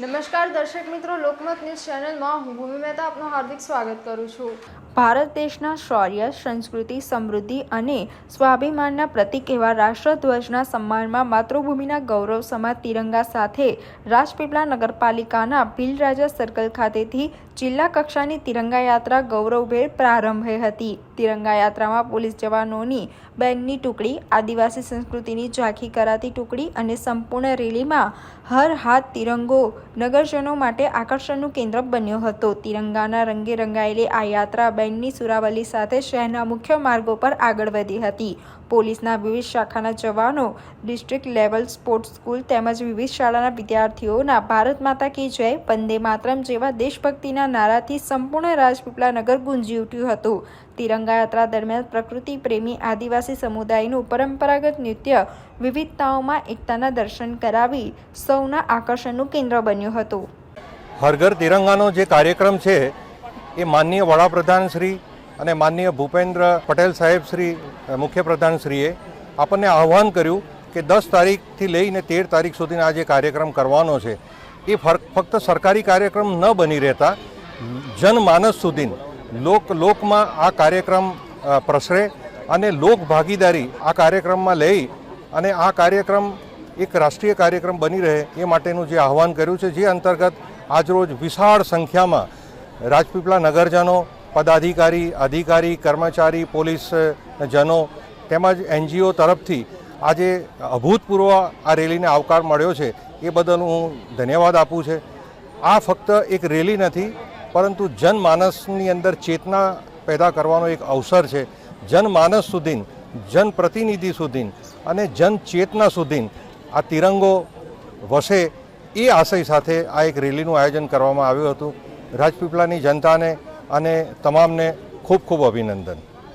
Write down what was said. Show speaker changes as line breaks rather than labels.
નમસ્કાર દર્શક મિત્રો, લોકમત ન્યૂઝ ચેનલમાં હું ભૂમિ મહેતા આપનું હાર્દિક સ્વાગત કરું છું.
ભારત દેશના શૌર્ય, સંસ્કૃતિ, સમૃદ્ધિ અને સ્વાભિમાનના પ્રતીક એવા રાષ્ટ્રધ્વજના સન્માનમાં માતૃભૂમિના ગૌરવ સમા તિરંગા સાથે રાજપીપળા નગરપાલિકાના ભીલરાજા સર્કલ ખાતેથી જિલ્લા કક્ષાની તિરંગા યાત્રા ગૌરવભેર પ્રારંભ હતી. તિરંગા યાત્રામાં પોલીસ જવાનોની બેન્ડની ટુકડી, આદિવાસી સંસ્કૃતિની ઝાંખી કરાતી ટુકડી અને સંપૂર્ણ રેલીમાં હર હાથ તિરંગો નગરજનો માટે આકર્ષણનું કેન્દ્ર બન્યો હતો. તિરંગાના રંગે રંગાયેલી આ યાત્રા બેન્ડની સુરાવલી સાથે શહેરના મુખ્ય માર્ગો પર આગળ વધી હતી. પોલીસના વિવિધ શાખાના જવાનો, ડિસ્ટ્રિક્ટ લેવલ સ્પોર્ટ્સ સ્કૂલ તેમજ વિવિધ શાળાના વિદ્યાર્થીઓના ભારત માતા કી જય, વંદે માતરમ જેવા દેશભક્તિના નારાથી સંપૂર્ણ રાજપીપળા નગર ગુંજી ઉઠ્યું હતું. તિરંગા યાત્રા દરમિયાન પ્રકૃતિ, પ્રેમી, આદિવાસી સમુદાયનું પરંપરાગત નૃત્ય વિવિધતાઓમાં એકતાના દર્શન કરાવી સૌના આકર્ષણનું કેન્દ્ર બન્યું. હતું.
હરઘર તિરંગાનો જે કાર્યક્રમ છે, એ માનનીય વડાપ્રધાન શ્રી અને માનનીય ભૂપેન્દ્ર પટેલ સાહેબ શ્રી મુખ્યપ્રધાન શ્રીએ આપણને આહ્વાન કર્યું કે દસ તારીખથી લઈને તેર તારીખ સુધીનો આ જે કાર્યક્રમ કરવાનો છે, એ ફક્ત સરકારી કાર્યક્રમ ન બની રહેતા જનમાનસ સુધી લોક, લોકમાં આ કાર્યક્રમ પ્રસરે અને લોક ભાગીદારી આ કાર્યક્રમમાં લઈ અને આ કાર્યક્રમ એક રાષ્ટ્રીય કાર્યક્રમ બની રહે એ માટેનું જે આહવાન કર્યું છે, જે અંતર્ગત આજરોજ વિશાળ સંખ્યામાં રાજપીપળા નગરજનો, પદાધિકારી, અધિકારી, કર્મચારી, પોલીસ જનો તેમજ એનજીઓ તરફથી આજે અભૂતપૂર્વ આ રેલીને આવકાર મળ્યો છે. એ બદલ હું ધન્યવાદ આપું છે. આ ફક્ત એક રેલી નથી, પરંતુ જનમાનસની અંદર ચેતના પેદા કરવાનો એક અવસર છે. જનમાનસ સુધી જનપ્રતિનિધિ સુધી અને જનચેતના સુધી આ તિરંગો વસે એ આશય સાથે આ એક રેલીનું આયોજન કરવામાં આવ્યું હતું. રાજપીપળાની જનતાને અને તમામને ખૂબ ખૂબ અભિનંદન.